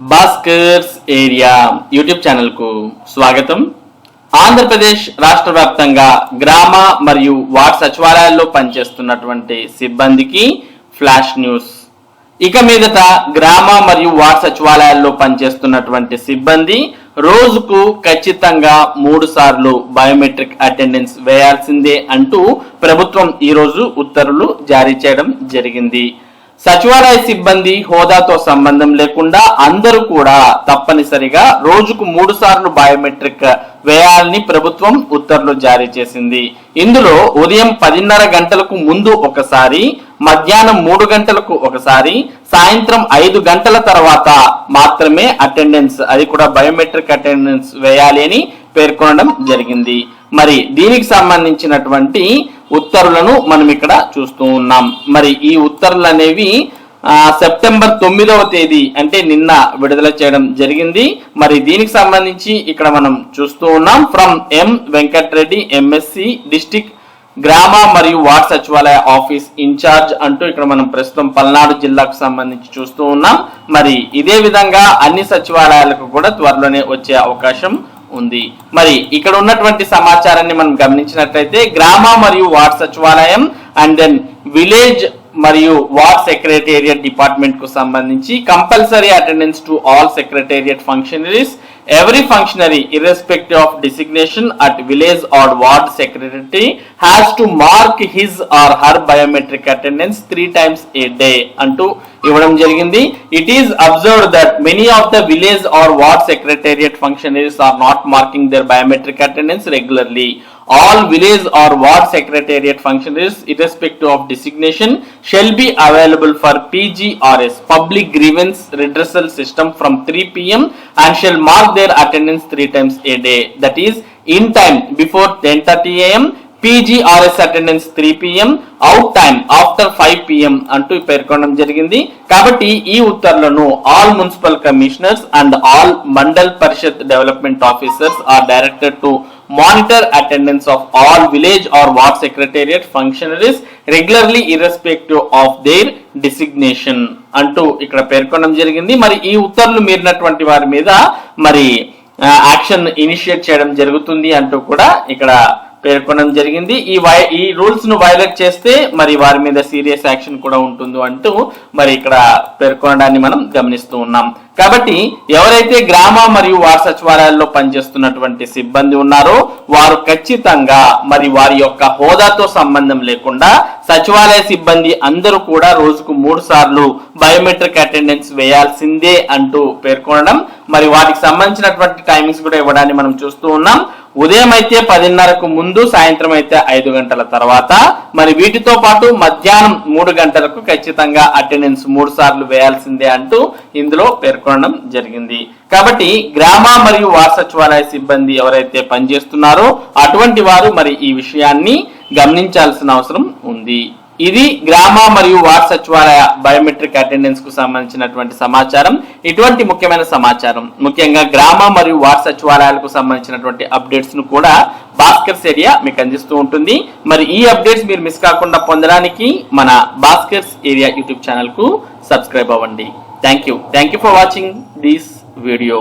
Bhaskar's area YouTube ఛానల్కు స్వాగతం. ఆంధ్రప్రదేశ్ రాష్ట్ర వ్యాప్తంగా గ్రామ మరియు వార్డ్ సచివాలయాల్లో పనిచేస్తున్నటువంటి సిబ్బందికి ఫ్లాష్ న్యూస్. ఇక మీదట గ్రామ మరియు వార్డ్ సచివాలయాల్లో పనిచేస్తున్నటువంటి సిబ్బంది రోజుకు ఖచ్చితంగా మూడు సార్లు బయోమెట్రిక్ అటెండెన్స్ వేయాల్సిందే అంటూ ప్రభుత్వం ఈరోజు ఉత్తర్వులు జారీ చేయడం జరిగింది. సచివాలయ సిబ్బంది హోదాతో సంబంధం లేకుండా అందరూ కూడా తప్పనిసరిగా రోజుకు మూడు సార్లు బయోమెట్రిక్ వేయాలని ప్రభుత్వం ఉత్తర్వులు జారీ చేసింది. ఇందులో ఉదయం పదిన్నర గంటలకు ముందు ఒకసారి మధ్యాహ్నం మూడు గంటలకు ఒకసారి సాయంత్రం ఐదు గంటల తర్వాత మాత్రమే అటెండెన్స్ అది కూడా బయోమెట్రిక్ అటెండెన్స్ వేయాలి అని పేర్కొనడం జరిగింది. మరి దీనికి సంబంధించినటువంటి ఉత్తర్వులను మనం ఇక్కడ చూస్తూ ఉన్నాం. మరి ఈ ఉత్తర్వులు అనేవి సెప్టెంబర్ తొమ్మిదవ తేదీ అంటే నిన్న విడుదల చేయడం జరిగింది. మరి దీనికి సంబంధించి ఇక్కడ మనం చూస్తూ ఉన్నాం. From M Venkat Reddy MSc district గ్రామ మరియు వార్డ్ సచివాలయ ఆఫీస్ ఇన్ఛార్జ్ అంటూ ఇక్కడ మనం ప్రస్తుతం పల్నాడు జిల్లాకు సంబంధించి చూస్తూ ఉన్నాం. మరి ఇదే విధంగా అన్ని సచివాలయాలకు కూడా త్వరలోనే వచ్చే అవకాశం ఉంది. మరి ఇక్కడ ఉన్నటువంటి సమాచారాన్ని మనం గమనించినట్లయితే గ్రామ మరియు వార్డ్ సచివాలయం అండ్ దెన్ విలేజ్ మరియు వార్డ్ సెక్రటేరియట్ డిపార్ట్మెంట్కు సంబంధించి compulsory attendance to all secretariat functionaries every functionary irrespective of designation at village or ward secretary has to mark his or her biometric attendance three times a day అంటూ ఇవ్వడం జరిగింది it is observed that many of the village or ward secretariat functionaries are not marking their biometric attendance regularly All village or ward secretariat functionaries irrespective of designation shall be available for pgrs public grievance redressal system from 3 pm and shall mark their attendance three times a day that is in time before 10:30 am PGRS attendance three PM out time after five PM అంటూ పేర్కొనడం జరిగింది కాబట్టి ఈ ఉత్తర్వులను all municipal commissioners and all mandal parishad development officers are directed to monitor attendance of all village or ward secretariat functionaries regularly irrespective of their designation అంటూ ఇక్కడ పేర్కొనడం జరిగింది. మరి ఈ ఉత్తర్వులు మీరినటువంటి వారి మీద మరి యాక్షన్ ఇనిషియేట్ చేయడం జరుగుతుంది అంటూ కూడా ఇక్కడ పేర్కొనడం జరిగింది. ఈ వై ఈ రూల్స్ను వైలేట్ చేస్తే మరి వారి మీద సీరియస్ యాక్షన్ కూడా ఉంటుంది అంటూ మరి ఇక్కడ పేర్కొనడాన్ని మనం గమనిస్తూ ఉన్నాం. కాబట్టి ఎవరైతే గ్రామ మరియు వార్డ్ సచివాలయాల్లో పనిచేస్తున్నటువంటి సిబ్బంది ఉన్నారో వారు ఖచ్చితంగా మరి వారి యొక్క హోదాతో సంబంధం లేకుండా సచివాలయ సిబ్బంది అందరూ కూడా రోజుకు మూడు సార్లు బయోమెట్రిక్ అటెండెన్స్ వేయాల్సిందే అంటూ పేర్కొనడం మరి వాటికి సంబంధించినటువంటి టైమింగ్స్ కూడా ఇవ్వడాన్ని మనం చూస్తూ ఉన్నాం. ఉదయం అయితే పదిన్నరకు ముందు సాయంత్రం అయితే ఐదు గంటల తర్వాత. మరి వీటితో పాటు మధ్యాహ్నం మూడు గంటలకు ఖచ్చితంగా అటెండెన్స్ మూడు సార్లు వేయాల్సిందే అంటూ ఇందులో పేర్కొనడం జరిగింది. కాబట్టి గ్రామ మరియు వార్డ్ సచివాలయ సిబ్బంది ఎవరైతే పనిచేస్తున్నారో అటువంటి వారు మరి ఈ విషయాన్ని గమనించాల్సిన అవసరం ఉంది. ఇది గ్రామ మరియు వార్డ్ సచివాలయ బయోమెట్రిక్ అటెండెన్స్కు సంబంధించినటువంటి సమాచారం. ఇటువంటి ముఖ్యమైన సమాచారం. ముఖ్యంగా గ్రామ మరియు వార్డ్ సచివాలయాలకు సంబంధించినటువంటి అప్డేట్స్ను కూడా భాస్కర్స్ ఏరియా మీకు అందిస్తూ ఉంటుంది. మరి ఈ అప్డేట్స్ మీరు మిస్ కాకుండా పొందడానికి మన భాస్కర్స్ ఏరియా యూట్యూబ్ ఛానల్కు సబ్స్క్రైబ్ అవ్వండి. Thank you thank you for watching this video